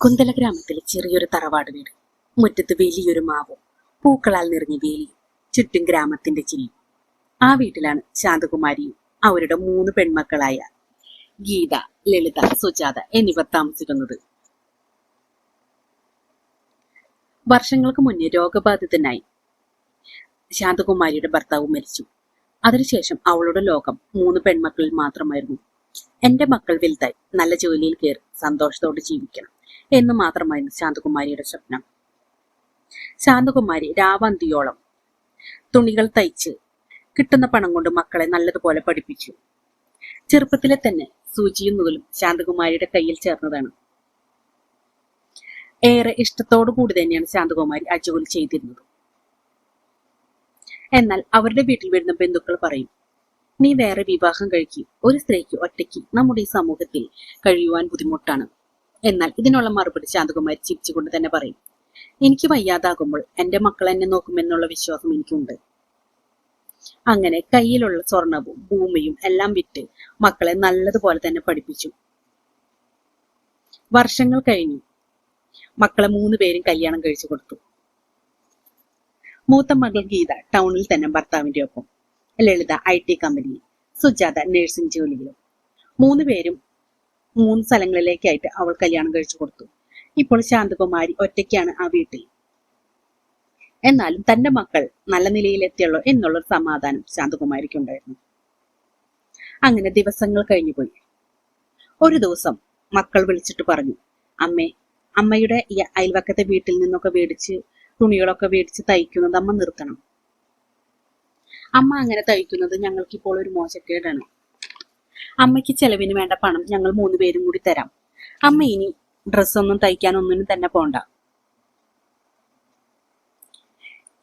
കുന്തല ഗ്രാമത്തിലെ ചെറിയൊരു തറവാട് വീട് മുറ്റത്ത് വലിയൊരു മാവും പൂക്കളാൽ നിറഞ്ഞ വേലിയും ചുറ്റും ഗ്രാമത്തിന്റെ ചില്ലും. ആ വീട്ടിലാണ് ശാന്തകുമാരിയും അവരുടെ മൂന്ന് പെൺമക്കളായ ഗീത ലളിത സുജാത എന്നിവർ താമസിക്കുന്നത്. വർഷങ്ങൾക്ക് മുന്നേ രോഗബാധിതനായി ശാന്തകുമാരിയുടെ ഭർത്താവ് മരിച്ചു. അതിനുശേഷം അവളുടെ ലോകം മൂന്ന് പെൺമക്കളിൽ മാത്രമായിരുന്നു. എന്റെ മക്കൾ വലുതായി നല്ല ജോലിയിൽ കയറി സന്തോഷത്തോടെ ജീവിക്കണം. എന്ന് മാത്രമായിരുന്നു ശാന്തകുമാരിയുടെ സ്വപ്നം. ശാന്തകുമാരി രാവന്തിയോളം തുണികൾ തയ്ച്ച് കിട്ടുന്ന പണം കൊണ്ട് മക്കളെ നല്ലതുപോലെ പഠിപ്പിച്ചു. ചെറുപ്പത്തിലെ തന്നെ സൂചിയും നൂലും ശാന്തകുമാരിയുടെ കയ്യിൽ ചേർന്നതാണ്. ഏറെ ഇഷ്ടത്തോടു കൂടി തന്നെയാണ് ശാന്തകുമാരി ആ ജോലി ചെയ്തിരുന്നത്. എന്നാൽ അവരുടെ വീട്ടിൽ വരുന്ന ബന്ധുക്കൾ പറയും നീ വേറെ വിവാഹം കഴിക്കും. ഒരു സ്ത്രീക്ക് ഒറ്റയ്ക്ക് നമ്മുടെ ഈ സമൂഹത്തിൽ കഴിയുവാൻ ബുദ്ധിമുട്ടാണ്. എന്നാൽ ഇതിനുള്ള മറുപടി ശാന്തകുമാരി ചിരിച്ചുകൊണ്ട് തന്നെ പറയും. എനിക്ക് വയ്യാതാകുമ്പോൾ എന്റെ മക്കൾ എന്നെ നോക്കുമെന്നുള്ള വിശ്വാസം എനിക്കുണ്ട്. അങ്ങനെ കയ്യിലുള്ള സ്വർണവും ഭൂമിയും എല്ലാം വിറ്റ് മക്കളെ നല്ലതുപോലെ തന്നെ പഠിപ്പിച്ചു. വർഷങ്ങൾ കഴിഞ്ഞു. മക്കളെ മൂന്ന് പേരും കല്യാണം കഴിച്ചു കൊടുത്തു. മൂത്ത മകൾ ഗീത ടൗണിൽ തന്നെ ഭർത്താവിന്റെ ഒപ്പം. ലളിത ഐ ടി കമ്പനിയിൽ സുജാത നഴ്സിംഗ് ജോലിയിലും. മൂന്ന് പേരും മൂന്ന് സ്ഥലങ്ങളിലേക്കായിട്ട് അവൾ കല്യാണം കഴിച്ചു കൊടുത്തു. ഇപ്പോൾ ശാന്തകുമാരി ഒറ്റയ്ക്കാണ് ആ വീട്ടിൽ. എന്നാലും തന്റെ മക്കൾ നല്ല നിലയിലെത്തിയുള്ളൂ എന്നുള്ളൊരു സമാധാനം ശാന്തകുമാരിക്ക് ഉണ്ടായിരുന്നു അങ്ങനെ ദിവസങ്ങൾ കഴിഞ്ഞുപോയി ഒരു ദിവസം മക്കൾ വിളിച്ചിട്ട് പറഞ്ഞു അമ്മേ അമ്മയുടെ ഈ അയൽവക്കത്തെ വീട്ടിൽ നിന്നൊക്കെ വേടിച്ച് തുണികളൊക്കെ വേടിച്ച് തയ്ക്കുന്നത് അമ്മ നിർത്തണം. അമ്മ അങ്ങനെ തയ്ക്കുന്നത് ഞങ്ങൾക്കിപ്പോൾ ഒരു മോശക്കേടാണ്. അമ്മയ്ക്ക് ചെലവിന് വേണ്ട പണം ഞങ്ങൾ മൂന്ന് പേരും കൂടി തരാം. അമ്മ ഇനി ഡ്രസ്സൊന്നും തയ്ക്കാൻ ഒന്നിനും തന്നെ പോണ്ട.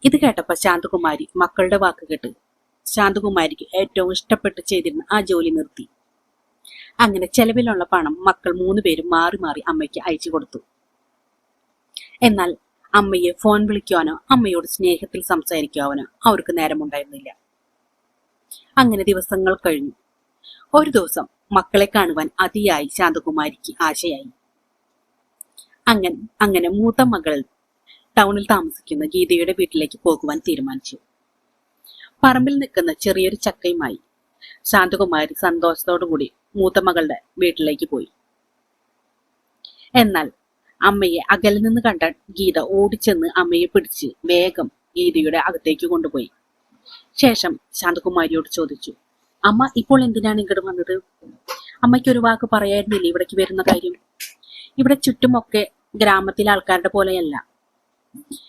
ഇത് കേട്ടപ്പോ ശാന്തകുമാരി മക്കളുടെ വാക്ക് കേട്ട് ശാന്തകുമാരിക്ക് ഏറ്റവും ഇഷ്ടപ്പെട്ട് ചെയ്തിരുന്ന ആ ജോലി നിർത്തി. അങ്ങനെ ചെലവിലുള്ള പണം മക്കൾ മൂന്ന് പേരും മാറി മാറി അമ്മയ്ക്ക് അയച്ചു കൊടുത്തു. എന്നാൽ അമ്മയെ ഫോൺ വിളിക്കുവാനോ അമ്മയോട് സ്നേഹത്തിൽ സംസാരിക്കുവാനോ അവർക്ക് നേരമുണ്ടായിരുന്നില്ല. അങ്ങനെ ദിവസങ്ങൾ കഴിഞ്ഞു. ഒരു ദിവസം മക്കളെ കാണുവാൻ അതിയായി ശാന്തകുമാരിക്ക് ആശയായി. അങ്ങനെ അങ്ങനെ മൂത്ത മകൾ ടൗണിൽ താമസിക്കുന്ന ഗീതയുടെ വീട്ടിലേക്ക് പോകുവാൻ തീരുമാനിച്ചു. പറമ്പിൽ നിൽക്കുന്ന ചെറിയൊരു ചക്കയുമായി ശാന്തകുമാരി സന്തോഷത്തോടു കൂടി മൂത്ത മകളുടെ വീട്ടിലേക്ക് പോയി. എന്നാൽ അമ്മയെ അകലിൽ നിന്ന് കണ്ട ഗീത ഓടിച്ചെന്ന് അമ്മയെ പിടിച്ച് വേഗം ഗീതയുടെ അകത്തേക്ക് കൊണ്ടുപോയി. ശേഷം ശാന്തകുമാരിയോട് ചോദിച്ചു അമ്മ ഇപ്പോൾ എന്തിനാണ് ഇങ്ങോട്ട് വന്നത്? അമ്മയ്ക്ക് ഒരു വാക്ക് പറയായിരുന്നില്ലേ ഇവിടേക്ക് വരുന്ന കാര്യം? ഇവിടെ ചുറ്റുമൊക്കെ ഗ്രാമത്തിലെ ആൾക്കാരുടെ പോലെയല്ല.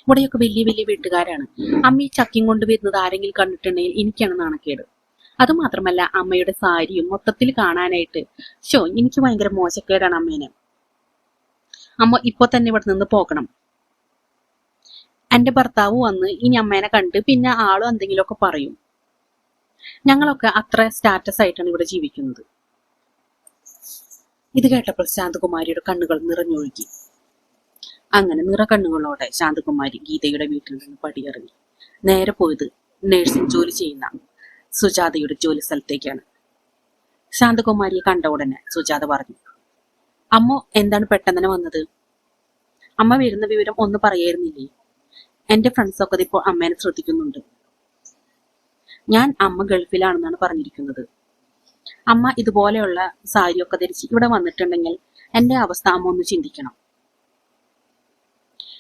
ഇവിടെയൊക്കെ വലിയ വലിയ വീട്ടുകാരാണ്. അമ്മ ഈ ചക്കിയും കൊണ്ട് വരുന്നത് ആരെങ്കിലും കണ്ടിട്ടുണ്ടെങ്കിൽ എനിക്കാണ് നാണക്കേട്. അതുമാത്രമല്ല അമ്മയുടെ സാരിയും മൊത്തത്തിൽ കാണാനായിട്ട് ഷോ എനിക്ക് ഭയങ്കര മോശക്കേടാണ് അമ്മേനെ. അമ്മ ഇപ്പൊ തന്നെ ഇവിടെ നിന്ന് പോകണം. എന്റെ ഭർത്താവ് വന്ന് ഇനി അമ്മേനെ കണ്ട് പിന്നെ ആളും എന്തെങ്കിലുമൊക്കെ പറയും. ഞങ്ങളൊക്കെ അത്ര സ്റ്റാറ്റസ് ആയിട്ടാണ് ഇവിടെ ജീവിക്കുന്നത്. ഇത് കേട്ടപ്പോൾ ശാന്തകുമാരിയുടെ കണ്ണുകൾ നിറഞ്ഞൊഴുകി. അങ്ങനെ നിറകണ്ണുകളോടെ ശാന്തകുമാരി ഗീതയുടെ വീട്ടിൽ നിന്ന് പടിയിറങ്ങി. നേരെ പോയത് നേഴ്സിംഗ് ജോലി ചെയ്യുന്ന സുജാതയുടെ ജോലി സ്ഥലത്തേക്കാണ്. ശാന്തകുമാരിയെ കണ്ട ഉടനെ സുജാത പറഞ്ഞു അമ്മ എന്താണ് പെട്ടെന്ന് വന്നത്? അമ്മ വരുന്ന വിവരം ഒന്ന് പറയായിരുന്നില്ലേ? എന്റെ ഫ്രണ്ട്സൊക്കെ ഇപ്പോൾ അമ്മേനെ ശ്രദ്ധിക്കുന്നുണ്ട്. ഞാൻ അമ്മ ഗൾഫിലാണെന്നാണ് പറഞ്ഞിരിക്കുന്നത്. അമ്മ ഇതുപോലെയുള്ള സാരിയൊക്കെ ധരിച്ച് ഇവിടെ വന്നിട്ടുണ്ടെങ്കിൽ എന്റെ അവസ്ഥ അമ്മ ഒന്ന് ചിന്തിക്കണം.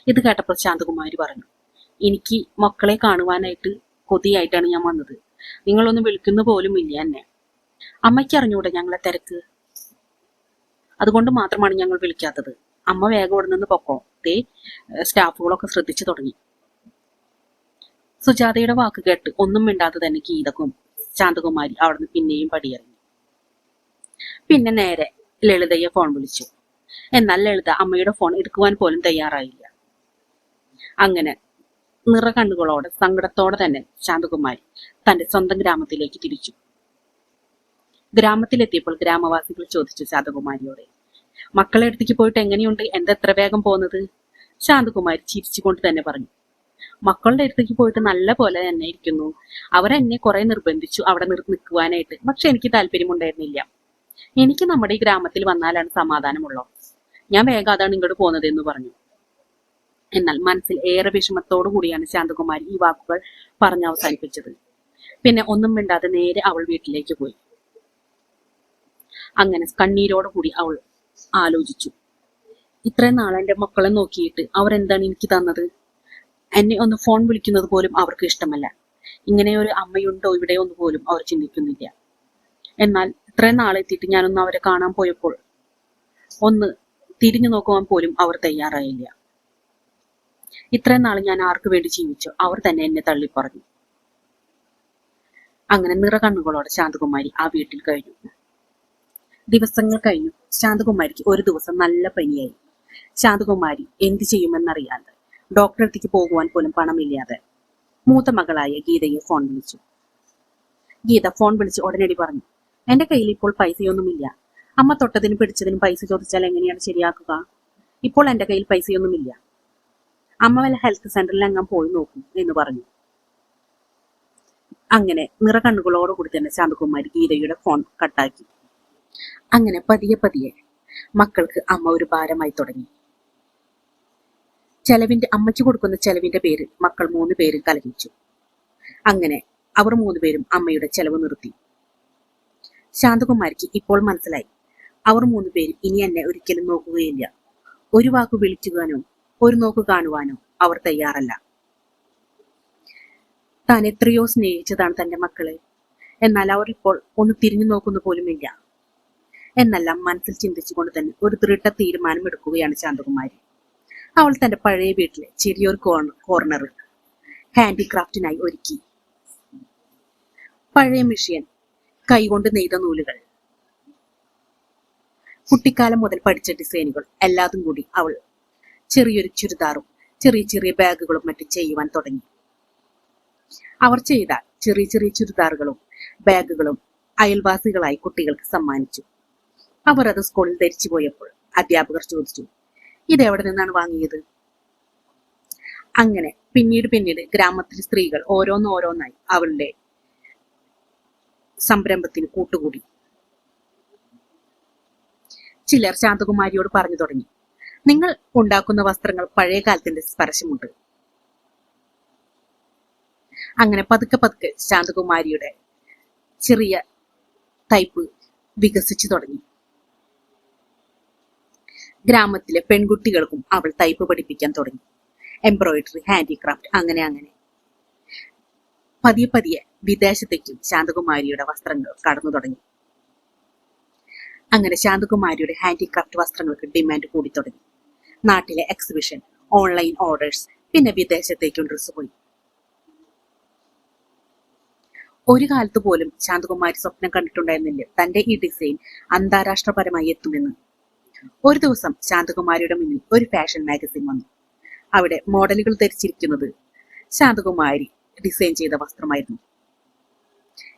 ഇത് കേട്ടപ്പോൾ ശാന്തകുമാരി പറഞ്ഞു എനിക്ക് മക്കളെ കാണുവാനായിട്ട് കൊതിയായിട്ടാണ് ഞാൻ വന്നത്. നിങ്ങളൊന്ന് വിളിക്കുന്ന പോലും ഇല്ല എന്നെ. അമ്മയ്ക്ക് അറിഞ്ഞൂടെ ഞങ്ങളെ തിരക്ക്? അതുകൊണ്ട് മാത്രമാണ് ഞങ്ങൾ വിളിക്കാത്തത്. അമ്മ വേഗം ഇവിടെ നിന്ന് പൊക്കോ. ദേ സ്റ്റാഫുകളൊക്കെ ശ്രദ്ധിച്ചു തുടങ്ങി. സുജാതയുടെ വാക്ക് കേട്ട് ഒന്നും മിണ്ടാതെ തന്നെ ഗീതകും ശാന്തകുമാരി അവിടുന്ന് പിന്നെയും പടിയിറങ്ങി. പിന്നെ നേരെ ലളിതയെ ഫോൺ വിളിച്ചു. എന്നാൽ ലളിത അമ്മയുടെ ഫോൺ എടുക്കുവാൻ പോലും തയ്യാറായില്ല. അങ്ങനെ നിറ കണ്ണുകളോടെ സങ്കടത്തോടെ തന്നെ ശാന്തകുമാരി തന്റെ സ്വന്തം ഗ്രാമത്തിലേക്ക് തിരിച്ചു. ഗ്രാമത്തിലെത്തിയപ്പോൾ ഗ്രാമവാസികൾ ചോദിച്ചു ശാന്തകുമാരിയോട് മക്കളെ അടുത്തേക്ക് പോയിട്ട് എങ്ങനെയുണ്ട്? എന്താ എത്ര വേഗം പോകുന്നത്? ശാന്തകുമാരി ചിരിച്ചുകൊണ്ട് തന്നെ പറഞ്ഞു മക്കളുടെ അടുത്തേക്ക് പോയിട്ട് നല്ല പോലെ തന്നെ ഇരിക്കുന്നു. അവരെന്നെ കുറെ നിർബന്ധിച്ചു അവിടെ നിൽക്കുവാനായിട്ട്. പക്ഷെ എനിക്ക് താല്പര്യമുണ്ടായിരുന്നില്ല എനിക്ക് നമ്മുടെ ഈ ഗ്രാമത്തിൽ വന്നാലാണ് സമാധാനമുള്ളൂ? ഞാൻ വേഗം അതാണ് ഇങ്ങോട്ട് പോകുന്നത് എന്ന് പറഞ്ഞു. എന്നാൽ മനസ്സിൽ ഏറെ വിഷമത്തോടു കൂടിയാണ് ശാന്തകുമാരി ഈ വാക്കുകൾ പറഞ്ഞ് അവസാനിപ്പിച്ചത്. പിന്നെ ഒന്നും മിണ്ടാതെ നേരെ അവൾ വീട്ടിലേക്ക് പോയി. അങ്ങനെ കണ്ണീരോട് കൂടി അവൾ ആലോചിച്ചു. ഇത്രയും നാളെ മക്കളെ നോക്കിയിട്ട് അവരെന്താണ് എനിക്ക് തന്നത്? എന്നെ ഒന്ന് ഫോൺ വിളിക്കുന്നത് പോലും അവർക്ക് ഇഷ്ടമല്ല. ഇങ്ങനെ ഒരു അമ്മയുണ്ടോ ഇവിടെ ഒന്ന് പോലും അവർ ചിന്തിക്കുന്നില്ല. എന്നാൽ ഇത്രയും നാളെത്തിയിട്ട് ഞാനൊന്ന് അവരെ കാണാൻ പോയപ്പോൾ ഒന്ന് തിരിഞ്ഞു നോക്കുവാൻ പോലും അവർ തയ്യാറായില്ല. ഇത്രയും നാൾ ഞാൻ ആർക്കു വേണ്ടി ജീവിച്ചു? അവർ തന്നെ എന്നെ തള്ളിപ്പറഞ്ഞു അങ്ങനെ നിറ കണ്ണുകളോടെ ശാന്തകുമാരി ആ വീട്ടിൽ കഴിഞ്ഞു. ദിവസങ്ങൾ കഴിഞ്ഞു. ശാന്തകുമാരിക്ക് ഒരു ദിവസം നല്ല പനിയായി. ശാന്തകുമാരി എന്ത് ചെയ്യുമെന്നറിയാതെ ഡോക്ടറെ പോകുവാൻ പോലും പണമില്ലാതെ മൂത്ത മകളായ ഗീതയെ ഫോൺ വിളിച്ചു. ഗീത ഫോൺ വിളിച്ച് ഉടനടി പറഞ്ഞു എന്റെ കയ്യിൽ ഇപ്പോൾ പൈസയൊന്നുമില്ല. അമ്മ തൊട്ടതിനും പിടിച്ചതിനും പൈസ ചോദിച്ചാൽ എങ്ങനെയാണ് ശരിയാക്കുക? ഇപ്പോൾ എന്റെ കയ്യിൽ പൈസയൊന്നുമില്ല. അമ്മ വല്ല ഹെൽത്ത് സെന്ററിൽ അങ്ങ് പോയി നോക്കും എന്ന് പറഞ്ഞു. അങ്ങനെ നിറകണ്ണുകളോടുകൂടി തന്നെ ശാന്തകുമാരി ഗീതയുടെ ഫോൺ കട്ടാക്കി അങ്ങനെ പതിയെ പതിയെ മക്കൾക്ക് അമ്മ ഒരു ഭാരമായി തുടങ്ങി. ചെലവിന്റെ അമ്മയ്ക്ക് കൊടുക്കുന്ന ചെലവിന്റെ പേര് മക്കൾ മൂന്ന് പേരും കലഹിച്ചു. അങ്ങനെ അവർ മൂന്ന് പേരും അമ്മയുടെ ചെലവ് നിർത്തി. ശാന്തകുമാരിക്ക് ഇപ്പോൾ മനസ്സിലായി. അവർ മൂന്ന് പേരും ഇനി എന്നെ ഒരിക്കലും നോക്കുകയില്ല. ഒരു വാക്ക് വിളിക്കുവാനോ ഒരു നോക്ക് കാണുവാനോ അവർ തയ്യാറല്ല. താൻ എത്രയോ സ്നേഹിച്ചതാണ് തന്റെ മക്കളെ. എന്നാൽ അവർ ഇപ്പോൾ ഒന്ന് തിരിഞ്ഞു നോക്കുന്ന പോലുമില്ല എന്നെല്ലാം മനസ്സിൽ ചിന്തിച്ചുകൊണ്ട് തന്നെ ഒരു ദൃഢ തീരുമാനം എടുക്കുകയാണ് ശാന്തകുമാരി. അവൾ തന്റെ പഴയ വീട്ടിലെ ചെറിയൊരു കോർണർ കോർണറിൽ ഹാൻഡിക്രാഫ്റ്റിനായി ഒരുക്കി. പഴയ മിഷ്യൻ കൈകൊണ്ട് നെയ്ത നൂലുകൾ. കുട്ടിക്കാലം മുതൽ പഠിച്ച ഡിസൈനുകൾ എല്ലാതും കൂടി അവൾ ചെറിയൊരു ചുരിദാറും ചെറിയ ചെറിയ ബാഗുകളും മറ്റും ചെയ്യുവാൻ തുടങ്ങി. അവർ ചെയ്ത ചെറിയ ചെറിയ ചുരിദാറുകളും ബാഗുകളും അയൽവാസികളായി കുട്ടികൾക്ക് സമ്മാനിച്ചു. അവർ അത് സ്കൂളിൽ ധരിച്ചു പോയപ്പോൾ അധ്യാപകർ ചോദിച്ചു ഇത് എവിടെ നിന്നാണ് വാങ്ങിയത്? അങ്ങനെ പിന്നീട് പിന്നീട് ഗ്രാമത്തിലെ സ്ത്രീകൾ ഓരോന്നോരോന്നായി അവളുടെ സംരംഭത്തിന് കൂട്ടുകൂടി. ചിലർ ശാന്തകുമാരിയോട് പറഞ്ഞു തുടങ്ങി നിങ്ങൾ ഉണ്ടാക്കുന്ന വസ്ത്രങ്ങൾ പഴയ കാലത്തിന്റെ സ്പർശമുണ്ട്. അങ്ങനെ പതുക്കെ പതുക്കെ ശാന്തകുമാരിയുടെ ചെറിയ തൈപ്പ് വികസിച്ചു തുടങ്ങി. ഗ്രാമത്തിലെ പെൺകുട്ടികൾക്കും അവൾ തയ്പ് പഠിപ്പിക്കാൻ തുടങ്ങി. എംബ്രോയിഡറി ഹാൻഡിക്രാഫ്റ്റ് അങ്ങനെ അങ്ങനെ. പതിയെ പതിയെ വിദേശത്തേക്കും ശാന്തകുമാരിയുടെ വസ്ത്രങ്ങൾ കടന്നു തുടങ്ങി. അങ്ങനെ ശാന്തകുമാരിയുടെ ഹാൻഡിക്രാഫ്റ്റ് വസ്ത്രങ്ങൾക്ക് ഡിമാൻഡ് കൂടി തുടങ്ങി. നാട്ടിലെ എക്സിബിഷൻ ഓൺലൈൻ ഓർഡേഴ്സ് പിന്നെ വിദേശത്തേക്കും ഡ്രസ്സ് പോയി. ഒരു കാലത്ത് പോലും ശാന്തകുമാരി സ്വപ്നം കണ്ടിട്ടുണ്ടായിരുന്നില്ല. തന്റെ ഈ ഡിസൈൻ അന്താരാഷ്ട്രപരമായി എത്തുമെന്ന്. ഒരു ദിവസം ശാന്തകുമാരിയുടെ മുന്നിൽ ഒരു ഫാഷൻ മാഗസിൻ വന്നു. അവിടെ മോഡലുകൾ ധരിച്ചിരിക്കുന്നത് ശാന്തകുമാരി ഡിസൈൻ ചെയ്ത വസ്ത്രമായിരുന്നു.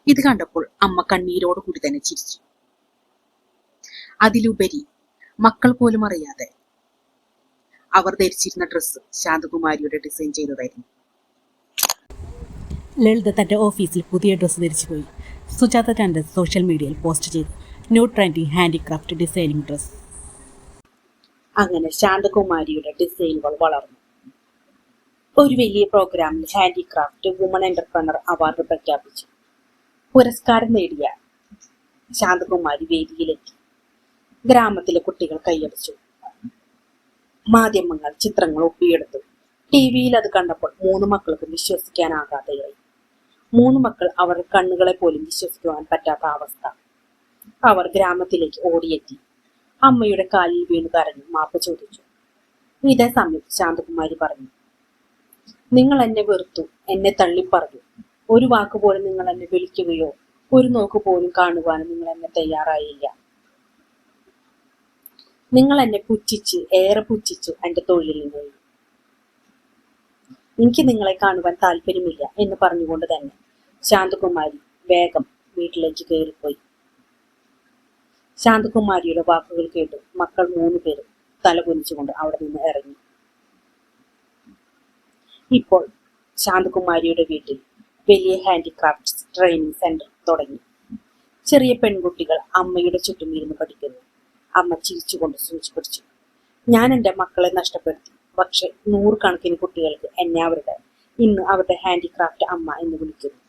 ഇത് കണ്ടപ്പോൾ അമ്മ കണ്ണീരോട് കൂടി തന്നെ ചിരിച്ചു. അതിലുപരി മക്കൾ പോലും അറിയാതെ അവർ ധരിച്ചിരുന്ന ഡ്രസ്സ് ശാന്തകുമാരിയുടെ ഡിസൈൻ ചെയ്തതായിരുന്നു. ലളിത തന്റെ ഓഫീസിൽ പുതിയ ഡ്രസ്സ് ധരിച്ചു പോയി സുജാത തന്റെ സോഷ്യൽ മീഡിയയിൽ പോസ്റ്റ് ചെയ്തു. New trending handicraft designing dress അങ്ങനെ ശാന്തകുമാരിയുടെ ഡിസൈനുകൾ വളർന്നു. ഒരു വലിയ പ്രോഗ്രാമിൽ ഹാൻഡിക്രാഫ്റ്റ് വുമൺ എന്റർപ്രണർ അവാർഡ് പ്രഖ്യാപിച്ചു. പുരസ്കാരം നേടിയ ശാന്തകുമാരി വേദിയിലെത്തി ഗ്രാമത്തിലെ കുട്ടികൾ കൈയടിച്ചു. മാധ്യമങ്ങൾ ചിത്രങ്ങൾ ഒപ്പിയെടുത്തു. ടി വിയിൽ അത് കണ്ടപ്പോൾ മൂന്ന് മക്കൾക്ക് വിശ്വസിക്കാനാകാതെയായി. മൂന്ന് മക്കൾ അവരുടെ കണ്ണുകളെ പോലും വിശ്വസിക്കുവാൻ പറ്റാത്ത അവസ്ഥ. അവർ ഗ്രാമത്തിലേക്ക് ഓടിയെത്തി. അമ്മയുടെ കാലിൽ വീണു കരഞ്ഞു. മാപ്പ് ചോദിച്ചു. ഇതേ സമയം ശാന്തകുമാരി പറഞ്ഞു. നിങ്ങൾ എന്നെ വെറുത്തു എന്നെ തള്ളിപ്പറഞ്ഞു. ഒരു വാക്ക് പോലും നിങ്ങൾ എന്നെ വിളിക്കുകയോ ഒരു നോക്ക് പോലും കാണുവാനും നിങ്ങൾ എന്നെ തയ്യാറായില്ല. നിങ്ങൾ എന്നെ പുച്ഛിച്ച് ഏറെ പുച്ഛിച്ചു എന്റെ തൊഴിലിൽ നിന്ന് എനിക്ക് നിങ്ങളെ കാണുവാൻ താല്പര്യമില്ല എന്ന് പറഞ്ഞുകൊണ്ട് തന്നെ ശാന്തകുമാരി വേഗം വീട്ടിലേക്ക് കയറിപ്പോയി. ശാന്തകുമാരിയുടെ വാക്കുകൾ കേട്ട് മക്കൾ മൂന്ന് പേരും തലകുനിച്ചുകൊണ്ട് അവിടെ നിന്ന് ഇറങ്ങി. ഇപ്പോൾ ശാന്തകുമാരിയുടെ വീട്ടിൽ വലിയ ഹാൻഡിക്രാഫ്റ്റ് ട്രെയിനിങ് സെന്റർ തുടങ്ങി. ചെറിയ പെൺകുട്ടികൾ അമ്മയുടെ ചുറ്റും ഇരുന്ന് പഠിക്കുന്നു. അമ്മ ചിരിച്ചുകൊണ്ട് സൂചി പിടിച്ചു. ഞാൻ എന്റെ മക്കളെ നഷ്ടപ്പെടുത്തി. പക്ഷെ നൂറുകണക്കിന് കുട്ടികൾക്ക് എന്നെ അവരുടെ ഇന്ന് അവരുടെ ഹാൻഡിക്രാഫ്റ്റ് അമ്മ എന്ന് വിളിക്കുന്നു.